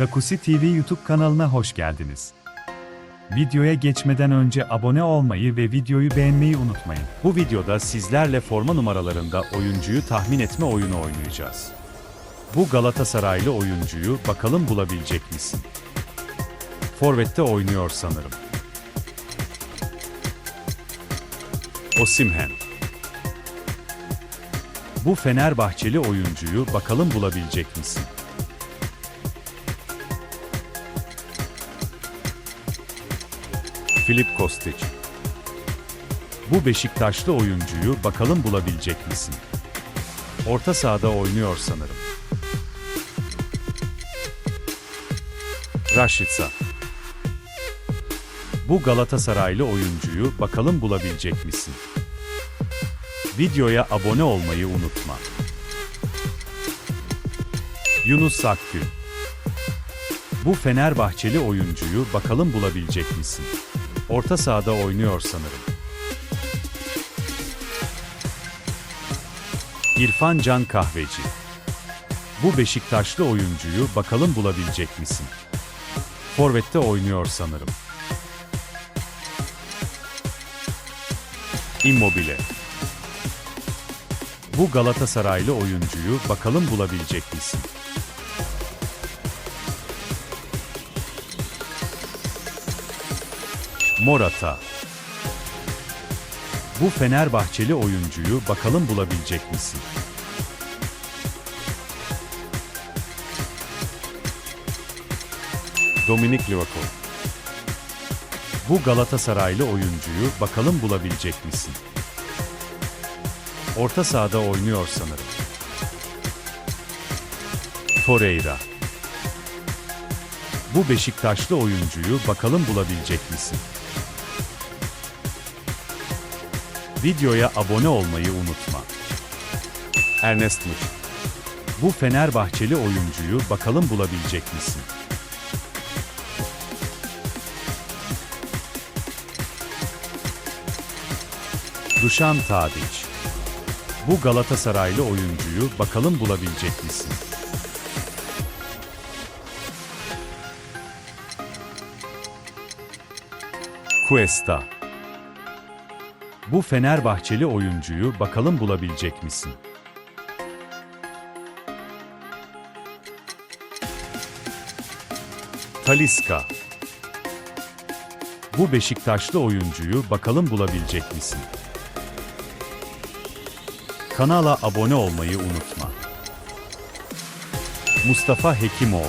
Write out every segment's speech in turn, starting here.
Kakusi TV YouTube kanalına hoş geldiniz. Videoya geçmeden önce abone olmayı ve videoyu beğenmeyi unutmayın. Bu videoda sizlerle forma numaralarında oyuncuyu tahmin etme oyunu oynayacağız. Bu Galatasaraylı oyuncuyu bakalım bulabilecek misin? Forvet'te oynuyor sanırım. Osimhen. Bu Fenerbahçeli oyuncuyu bakalım bulabilecek misin? Filip Kostic. Bu Beşiktaşlı oyuncuyu bakalım bulabilecek misin? Orta sahada oynuyor sanırım. Raşitsa. Bu Galatasaraylı oyuncuyu bakalım bulabilecek misin? Videoya abone olmayı unutma. Yunus Akgün. Bu Fenerbahçeli oyuncuyu bakalım bulabilecek misin? Orta sahada oynuyor sanırım. İrfan Can Kahveci. Bu Beşiktaşlı oyuncuyu bakalım bulabilecek misin? Forvet'te oynuyor sanırım. Immobile. Bu Galatasaraylı oyuncuyu bakalım bulabilecek misin? Morata. Bu Fenerbahçeli oyuncuyu bakalım bulabilecek misin? Dominik Livakovic. Bu Galatasaraylı oyuncuyu bakalım bulabilecek misin? Orta sahada oynuyor sanırım. Torreira. Bu Beşiktaşlı oyuncuyu bakalım bulabilecek misin? Videoya abone olmayı unutma. Ernest Muş. Bu Fenerbahçeli oyuncuyu bakalım bulabilecek misin? Dušan Tadić. Bu Galatasaraylı oyuncuyu bakalım bulabilecek misin? Cuesta. Bu Fenerbahçeli oyuncuyu bakalım bulabilecek misin? Taliska. Bu Beşiktaşlı oyuncuyu bakalım bulabilecek misin? Kanala abone olmayı unutma. Mustafa Hekimoğlu.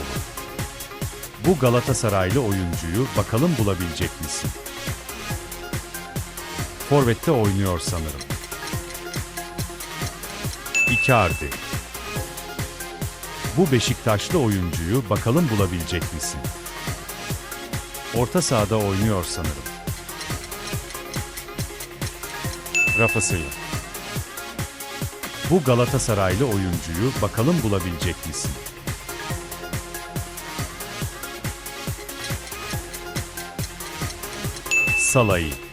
Bu Galatasaraylı oyuncuyu bakalım bulabilecek misin? Forvet'te oynuyor sanırım. Icardi. Bu Beşiktaşlı oyuncuyu bakalım bulabilecek misin? Orta sahada oynuyor sanırım. Rafa Silva. Bu Galatasaraylı oyuncuyu bakalım bulabilecek misin? Salah'ı.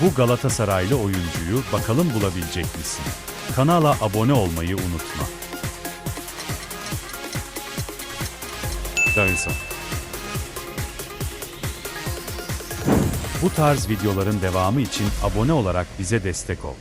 Bu Galatasaraylı oyuncuyu bakalım bulabilecek misin? Kanala abone olmayı unutma. Davinson. Bu tarz videoların devamı için abone olarak bize destek ol.